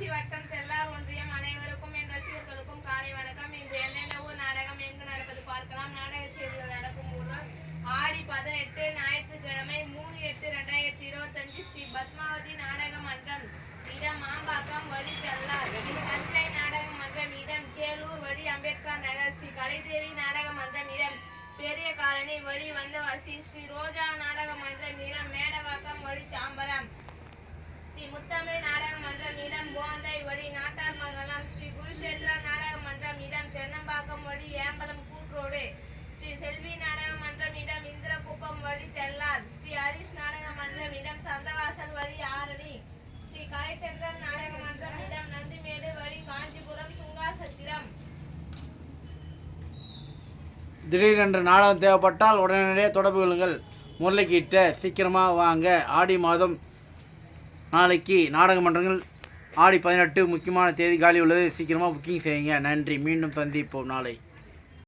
ஊசி வட்டம் தெல்லார் ஒன்றியம் அனைவருக்கும் என் ரசிகர்களுக்கும் காலை வணக்கம். இன்று என்னென்ன ஊர் நாடகம் எங்கு நடப்பது பார்க்கலாம். நாடக செய்திகள் நடக்கும் போது ஆடி பதினெட்டு ஞாயிற்றுக்கிழமை மூணு எட்டு ரெண்டாயிரத்தி இருபத்தஞ்சு ஸ்ரீ பத்மாவதி நாடக மன்றம் இடம் மாம்பாக்கம் வழி தெல்லார். தஞ்சை நாடக மன்றம் இடம் கேலூர் வழி அம்பேத்கர் நகர். ஸ்ரீ கலைதேவி நாடக மன்றம் இடம் பெரிய காலனி வழி வந்தவாசி. ஸ்ரீ ரோஜா நாடக மன்றம் இடம் மேடவாக்கம் வழி தாம்பரம். ஸ்ரீ முத்தமிழ் திடீரென்று நாடகம் தேவைப்பட்டால் உடனடியாக தொடர்பு கொள்ளுங்கள். முரளிக்கிட்ட சீக்கிரமாக வாங்க. ஆடி மாதம் நாளைக்கு நாடக மன்றங்கள் ஆடி பதினெட்டு முக்கியமான தேதி காலி உள்ளது. சீக்கிரமாக புக்கிங் செய்யுங்க. நன்றி. மீண்டும் சந்திப்போம் நாளை.